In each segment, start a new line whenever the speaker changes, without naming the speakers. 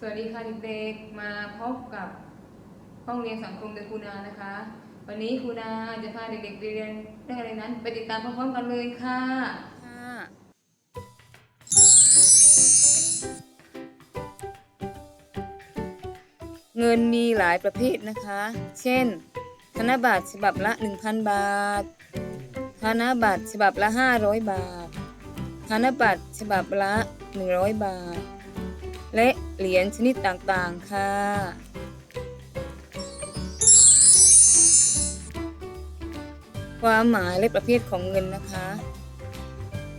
สวัสดีค่ะเด็กๆ มาพบกับห้องเรียนสังคมโดยครูนานะคะ วันนี้ครูนาจะพาเด็กๆเรียนเรื่องอะไรนั้น ไปติดตามพร้อมๆกันเลยค่ะเงินมีหลายประเภทนะคะ เช่น ธนบัตรฉบับละ 1,000 บาท ธนบัตรฉบับละ 500 บาท ธนบัตรฉบับละ 100 บาท และเหรียญชนิดต่างๆ ค่ะ ความหมายและประเภทของเงินนะคะ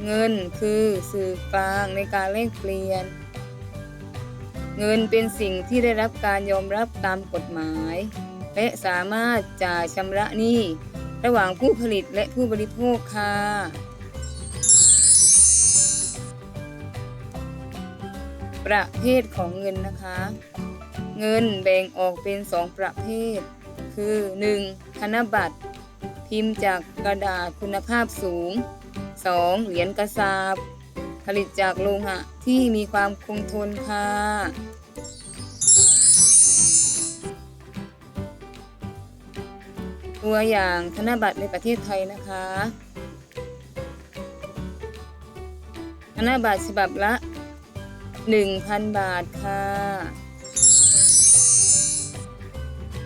เงินคือสื่อกลางในการแลกเปลี่ยน เงินเป็นสิ่งที่ได้รับการยอมรับตามกฎหมาย และสามารถจ่ายชำระหนี้ระหว่างผู้ผลิตและผู้บริโภคค่ะ ประเภทของเงินนะคะ เงินแบ่งออกเป็นสองประเภท คือ 1. ธนบัตร พิมพ์จากกระดาษคุณภาพสูง 2. เหรียญกระสาบ ผลิตจากโลหะที่มีความคงทนค่ะตัวอย่างธนบัตรในประเทศไทยนะคะ ธนบัตรฉบับละ 1,000 บาทค่ะ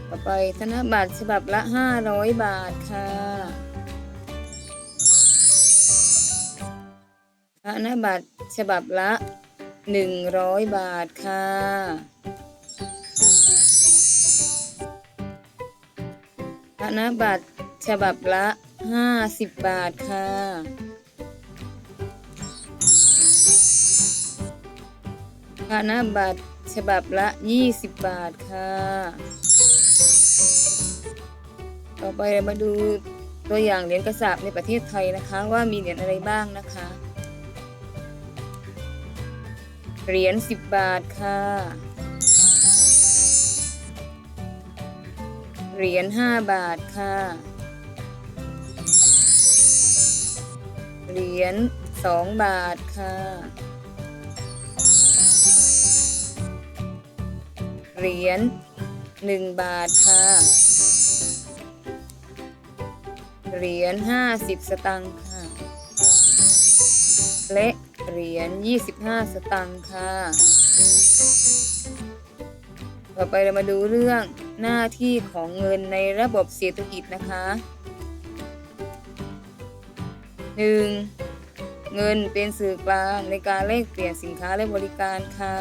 ต่อไปธนบัตรฉบับละ 500 บาทค่ะธนบัตรฉบับละ 100 บาทค่ะธนบัตรฉบับละ 50 บาทค่ะ ธนบัตรฉบับละ 20 บาทค่ะ ต่อไปเรามาดูตัวอย่างเหรียญกระสาบในประเทศไทยนะคะ ว่ามีเหรียญอะไรบ้างนะคะ เหรียญ10 บาทค่ะ เหรียญ5บาทค่ะ เหรียญ2บาทค่ะ เหรียญ1บาทค่ะ เหรียญ50สตังค์ค่ะ และเหรียญ25สตังค์ค่ะ ต่อไปเรามาดูเรื่องหน้าที่ของเงินในระบบเศรษฐกิจนะคะ 1. เงินเป็นสื่อกลางในการแลกเปลี่ยนสินค้าและบริการค่ะ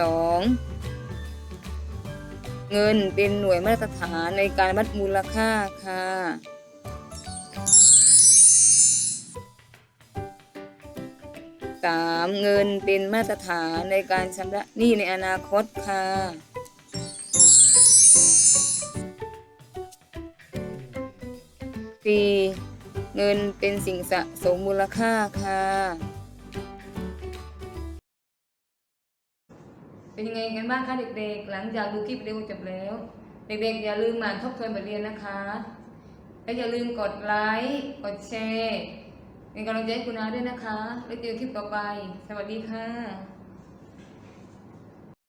2. เงินเป็นหน่วยมาตรฐานในการวัดมูลค่าค่ะสามเงินเป็นมาตรฐานในการชำระหนี้ในอนาคตค่ะสี่เงินเป็นสิ่งสะสมมูลค่าค่ะ เป็นยังไงกันบ้างคะเด็กๆ หลังจากดูคลิปวิดีโอจบแล้ว เด็กๆ อย่าลืมหมั่นทบทวนบทเรียนนะคะ และอย่าลืมกดไลค์กดแชร์เป็นกำลังใจให้คุณอาด้วยนะคะ แล้วเจอคลิปต่อไป สวัสดีค่ะ